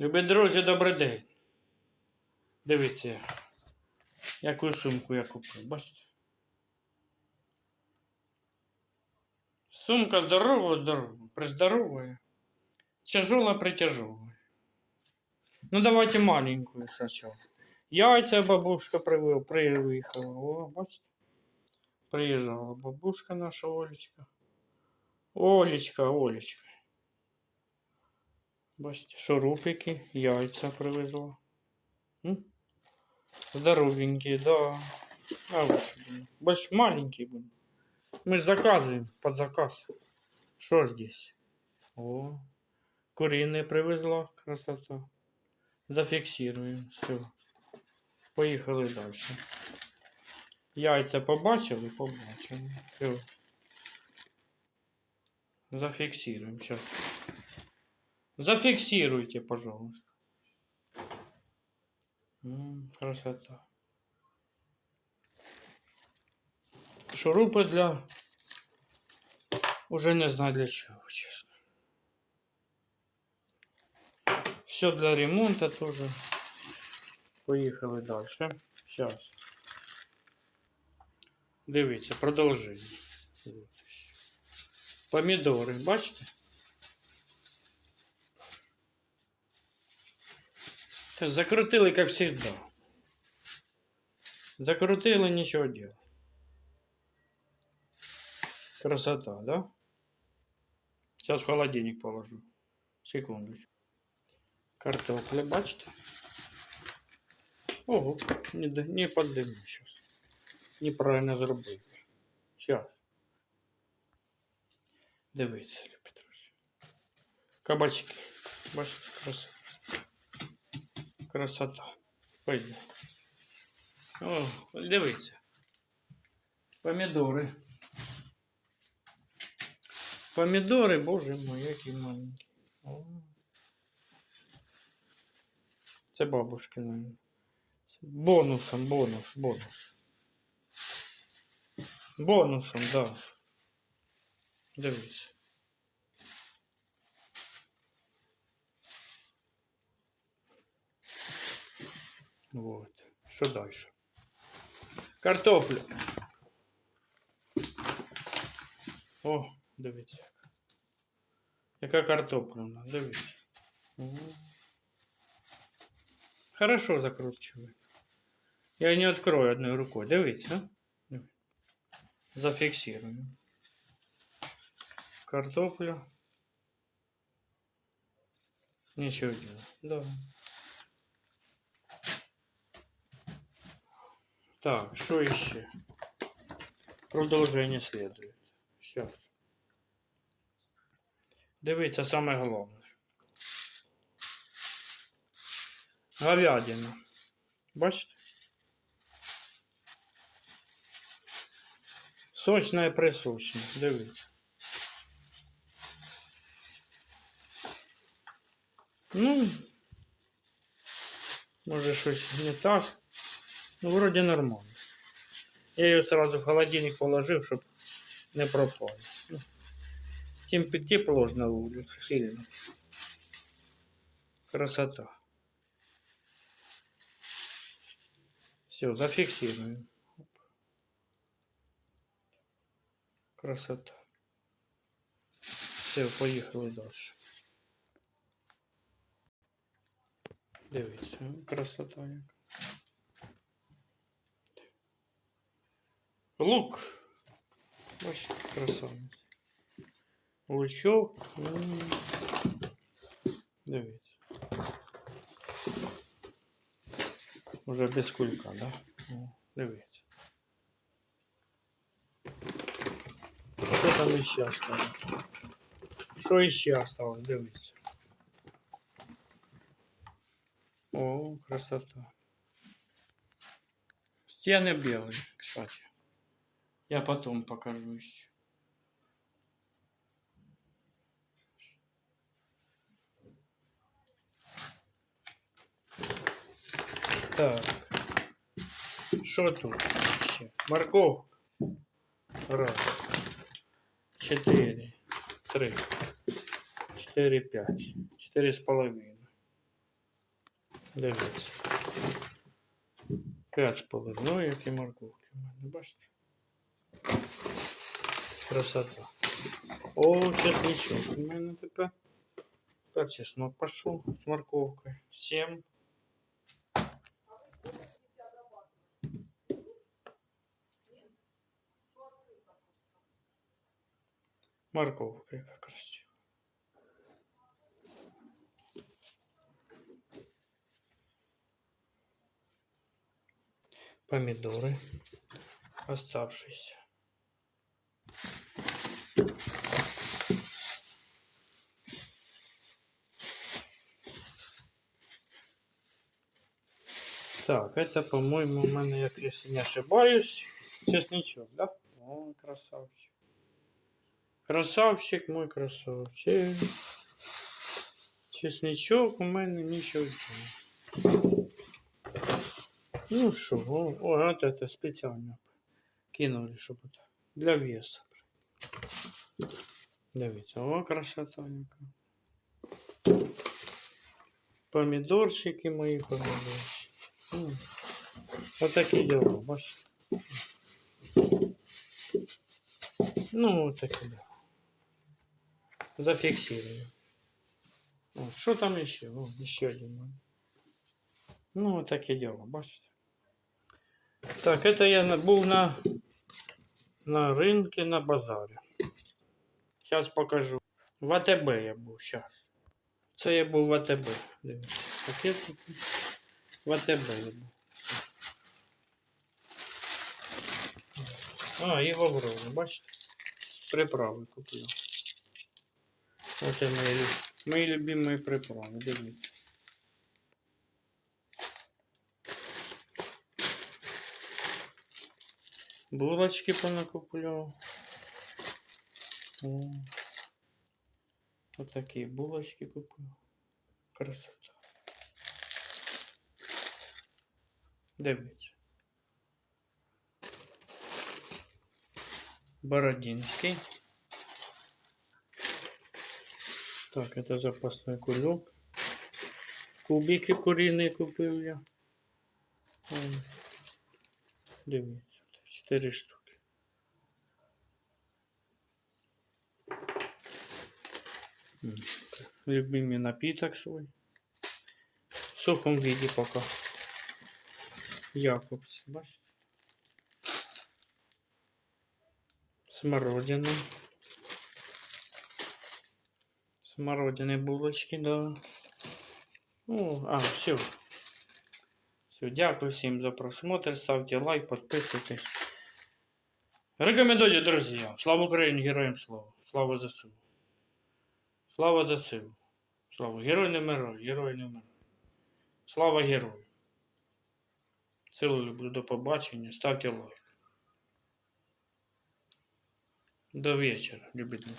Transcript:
Любі друзі, добрий день. Дивіться, яку сумку я купив, бачите? Сумка здорова, здорова, приздоровая, тяжелая, притяжелая. Ну, давайте маленькую сначала. Яйця бабушка привела, приїхала. О, бачите? Приїжджала бабушка наша Олечка. Олечка, Олечка. Бачите, шурупики, яйця привезла. М? Здоровенькие, да. А вот, блин, больше маленькие будут. Мы ж заказываем под заказ. Что здесь? О, куриные привезла, красота. Зафиксируем, все. Поїхали далі. Яйця побачили, побачили. Все. Зафиксируем сейчас. Зафиксируйте, пожалуйста. М, красота. Шурупы для... Уже не знаю для чего, честно. Все для ремонта тоже. Поїхали дальше. Сейчас. Дивіться, продовження. Помідори, бачите? Закрутили, как всегда. Закрутили, ничего делать. Красота, да? Сейчас в холодильник положу. Секундочку. Картопля, бачите? Ого, не, д- не подниму сейчас. Неправильно зробив. Сейчас. Дивіться, любі друзі. Кабачки. Бачите, красота. Красота. Пойде. О, дивіться. Помідори. Помідори, боже мой, які маленькі. О. Це бабушки, наверное. Бонусом, бонус, бонус. Бонусом, да. Дивись. Вот. Що далі? Картопля. О, дивіться. яка. Яка картопля у нас, дивіться. О. Хорошо закручиваю. Я не открою одной рукой. Дивіться. а? Дивіться. Зафиксирую. Картопля. Ничего делать. Да. Так, что еще? Продолжение следует. Сейчас. Дивіться, саме головне. Говядина. Бачите? Сочна і присочна. Дивіться. Ну, може щось не так. Ну, вроде нормально. Я ее сразу в холодильник положил, чтобы не пропало. Ну, тем тепло ж на улице, сильно. Красота. Все, зафиксируем. Оп. Красота. Все, поїхали далі. Дивіться, ну, красота яка. Лук. Бачите, красавець. Лучок. м. Дивіться. Уже без кулька, да? О, Дивіться. Що там іще осталось? Що іще осталось? Дивіться. О, красота. Стены белые, кстати. Я потом покажу еще. Так. Что тут еще? Морковка. Раз. Четыре. Три. Четыре, пять. Четыре с половиной. Дивіться. П'ять з половиною, які морковки в мене, бачите? Красота. О, чесничок у мене тепер. Тепер чеснок пішов з морковкою. Сім. Морковка яка красива. Помидоры оставшиеся. Так, это, по-моему, у мене, як если не ошибаюсь, чесничок, да? О, красавчик. Красавчик мой красавчик. Чесничок у мене нічого. Ну що, о, о, от спеціально кинули, щоб это для веса. Дивіться, о, красота яка. Помідорчики мої помідорчики. М. Отакі діла, бачите. Ну, таке да. Зафиксирую. О, що там еще? О, еще один. момент. Ну, вот таке дело, бачите. Так, это я на- був на, на рынке на базарі. Сейчас покажу. В АТБ я був, сейчас. Це я був в АТБ. Дивіться. Такий. В АТБ я був. А, і в Аврорі, бачите? Приправи купив. Оце мої, мої любимі приправи, дивіться. Булочки понакупляв. О. Отакі булочки купив. Красота. Дивіться. Бородинский. Так, это запасной кулек. Кубики куриные купив я. М. Дивіться, 4 штуки. Любимый напиток свой. В сухом виде пока. Якобс, бачите? Смородина. Смородины булочки, да. Ну, а, все. Все, дякую всім за просмотр. Ставте лайк, підписуйтесь. Рекомендуйте, друзья. Слава Україні, героям слава. Слава ЗСУ. Слава ЗСУ. Слава. Герой не вмирає, герой не вмирає. Слава герою. Силу люблю, до побачення. Ставте лайк. До вечора, любителі.